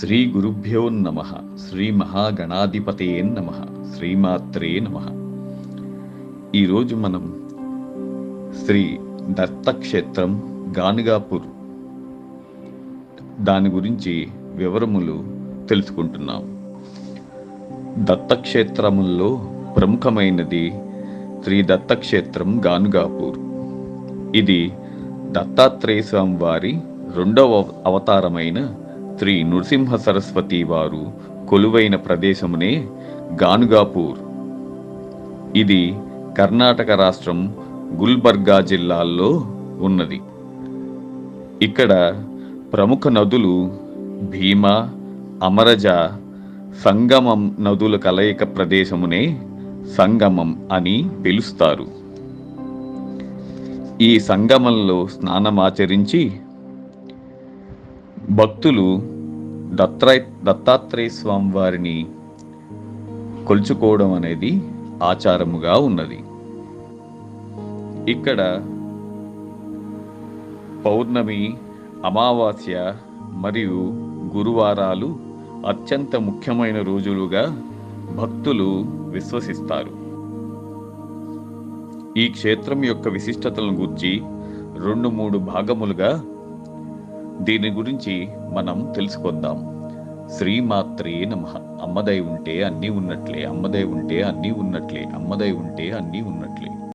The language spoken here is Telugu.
శ్రీ గురుభ్యో నమ శ్రీ మహాగణాధిపతే నమ శ్రీమాత్రే నమ. ఈరోజు మనం శ్రీ దత్తక్షేత్రం గానుగాపూర్ దాని గురించి వివరములు తెలుసుకుంటున్నాం. దత్తక్షేత్రముల్లో ప్రముఖమైనది శ్రీ దత్తక్షేత్రం గానుగాపూర్. ఇది దత్తాత్రేయ స్వామి వారి రెండవ అవతారమైన శ్రీ నృసింహ సరస్వతి వారు కొలువైన ప్రదేశమునే గానుగాపూర్. ఇది కర్ణాటక రాష్ట్రం గుల్బర్గా జిల్లాల్లో ఉన్నది. ఇక్కడ ప్రముఖ నదులు భీమా అమరజ సంగమం నదుల కలయిక ప్రదేశమునే సంగమం అని పిలుస్తారు. ఈ సంగమంలో స్నానమాచరించి భక్తులు దత్తాయ్ దత్తాత్రేయ స్వామి వారిని కొలుచుకోవడం అనేది ఆచారముగా ఉన్నది. ఇక్కడ పౌర్ణమి అమావాస్య మరియు గురువారాలు అత్యంత ముఖ్యమైన రోజులుగా భక్తులు విశ్వసిస్తారు. ఈ క్షేత్రం యొక్క విశిష్టతలను గుర్చి రెండు మూడు భాగములుగా దీని గురించి మనం తెలుసుకుందాం. శ్రీమాత్రే నమ. అమ్మదై ఉంటే అన్నీ ఉన్నట్లే అమ్మదై ఉంటే అన్నీ ఉన్నట్లే అమ్మదై ఉంటే అన్నీ ఉన్నట్లే.